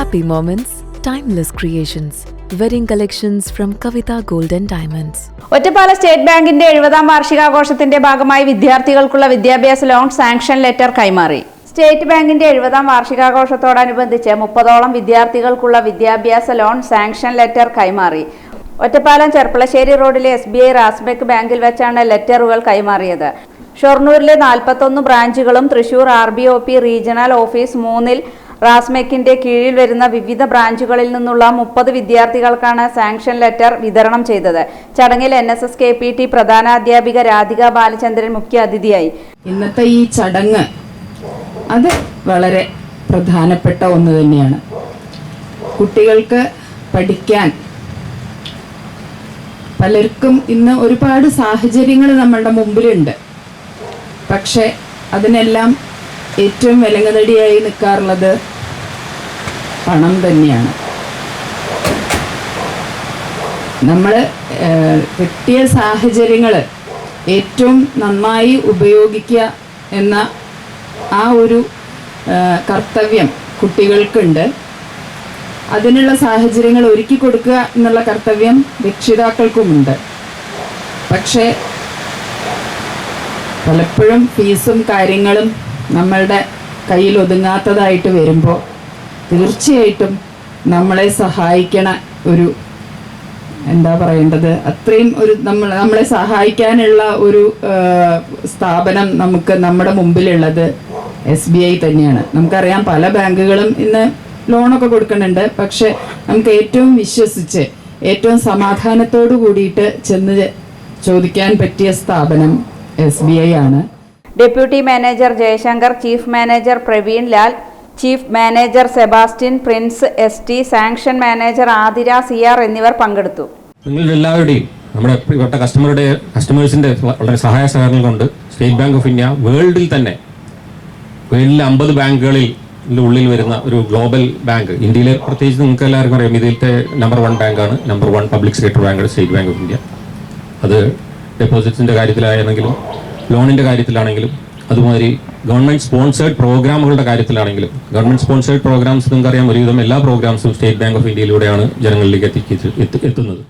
Happy moments, timeless creations. Wedding collections from Kavita Gold and Diamonds. Ottapala state ബാങ്കിന്റെ എഴുപതാം വാർഷികാഘോഷത്തിന്റെ ഭാഗമായി വിദ്യാർത്ഥികൾക്കുള്ള വിദ്യാഭ്യാസ ലോൺ സാങ്ഷൻ ലെറ്റർ കൈമാറി സ്റ്റേറ്റ് ബാങ്കിന്റെ എഴുപതാം വാർഷികാഘോഷത്തോടനുബന്ധിച്ച് മുപ്പതോളം വിദ്യാർത്ഥികൾക്കുള്ള വിദ്യാഭ്യാസ ലോൺ സാങ്ഷൻ ലെറ്റർ കൈമാറി ഒറ്റപ്പാലം ചെർപ്പളശ്ശേരി റോഡിലെ എസ് ബി ഐ റാസ്ബെക്ക് ബാങ്കിൽ വെച്ചാണ് ലെറ്ററുകൾ കൈമാറിയത് ഷൊർണൂരിലെ നാൽപ്പത്തൊന്ന് ബ്രാഞ്ചുകളും Thrissur R B O P regional office മൂന്നിൽ റാസ്മെക്കിന്റെ കീഴിൽ വരുന്ന വിവിധ ബ്രാഞ്ചുകളിൽ നിന്നുള്ള മുപ്പത് വിദ്യാർത്ഥികൾക്കാണ് സാങ്ഷൻ ലെറ്റർ വിതരണം ചെയ്തത്. ചടങ്ങിൽ N S S K P T പ്രധാനാധ്യാപിക Radhika Balachandran മുഖ്യ അതിഥിയായി ഇന്നത്തെ ഈ ചടങ്ങ് അത് വളരെ പ്രധാനപ്പെട്ട ഒന്ന് തന്നെയാണ്. കുട്ടികൾക്ക് പഠിക്കാൻ പലർക്കും ഇന്ന് ഒരുപാട് സാഹചര്യങ്ങൾ നമ്മളുടെ മുമ്പിലുണ്ട്. പക്ഷെ അതിനെല്ലാം ഏറ്റവും വിലങ്ങനടിയായി നിൽക്കാറുള്ളത് പണം തന്നെയാണ്. നമ്മൾ കിട്ടിയ സാഹചര്യങ്ങൾ ഏറ്റവും നന്നായി ഉപയോഗിക്കുക എന്ന ആ ഒരു കർത്തവ്യം കുട്ടികൾക്കുണ്ട്. അതിനുള്ള സാഹചര്യങ്ങൾ ഒരുക്കി കൊടുക്കുക എന്നുള്ള കർത്തവ്യം രക്ഷിതാക്കൾക്കുമുണ്ട്. പക്ഷേ പലപ്പോഴും ഫീസും കാര്യങ്ങളും നമ്മളുടെ കയ്യിൽ ഒതുങ്ങാത്തതായിട്ട് വരുമ്പോൾ തീർച്ചയായിട്ടും നമ്മളെ സഹായിക്കണ ഒരു എന്താ പറയേണ്ടത്? അത്രയും ഒരു നമ്മൾ നമ്മളെ സഹായിക്കാനുള്ള ഒരു സ്ഥാപനം നമുക്ക് നമ്മുടെ മുമ്പിലുള്ളത് എസ് ബി ഐ തന്നെയാണ്. നമുക്കറിയാം പല ബാങ്കുകളും ഇന്ന് ലോണൊക്കെ കൊടുക്കുന്നുണ്ട്. പക്ഷെ നമുക്ക് ഏറ്റവും വിശ്വസിച്ച് ഏറ്റവും സമാധാനത്തോടു കൂടിയിട്ട് ചെന്ന് ചോദിക്കാൻ പറ്റിയ സ്ഥാപനം എസ് ബി ഐ ആണ്. Deputy manager Jayashankar chief manager Praveen Lal chief manager Sebastian Prince S T sanction manager Athira C R എന്നിവർ പങ്കെടുത്തു. നമ്മുടെ പ്രിയപ്പെട്ട കസ്റ്റമറുടെ കസ്റ്റമേഴ്സിന്റെ വളരെ സഹായ സഹകരണം കൊണ്ട് സ്റ്റേറ്റ് ബാങ്ക് ഓഫ് ഇന്ത്യ വേൾഡിൽ തന്നെ വേൾഡിലെ അമ്പത് ബാങ്കുകളിൽ ഉള്ളിൽ വരുന്ന ഒരു ഗ്ലോബൽ ബാങ്ക്. ഇന്ത്യയിലെ പ്രത്യേകിച്ച് നിങ്ങൾക്ക് എല്ലാവർക്കും അറിയാം ഇതിലത്തെ നമ്പർ വൺ ബാങ്കാണ്. നമ്പർ വൺ പബ്ലിക് സെക്ടർ ബാങ്കാണ് സ്റ്റേറ്റ് ബാങ്ക് ഓഫ് ഇന്ത്യ. അത് ഡെപ്പോസിറ്റ്സിന്റെ കാര്യത്തിലാണെങ്കിലും ലോണിന്റെ കാര്യത്തിലാണെങ്കിലും അതുമാതിരി ഗവൺമെന്റ് സ്പോൺസേഡ് പ്രോഗ്രാമുകളുടെ കാര്യത്തിലാണെങ്കിലും ഗവൺമെന്റ് സ്പോൺസേഡ് പ്രോഗ്രാംസ് നിങ്ങൾക്കറിയാം ഒരുവിധം എല്ലാ പ്രോഗ്രാംസും സ്റ്റേറ്റ് ബാങ്ക് ഓഫ് ഇന്ത്യയിലൂടെയാണ് ജനങ്ങളിലേക്ക് എത്തിക്കുന്നത്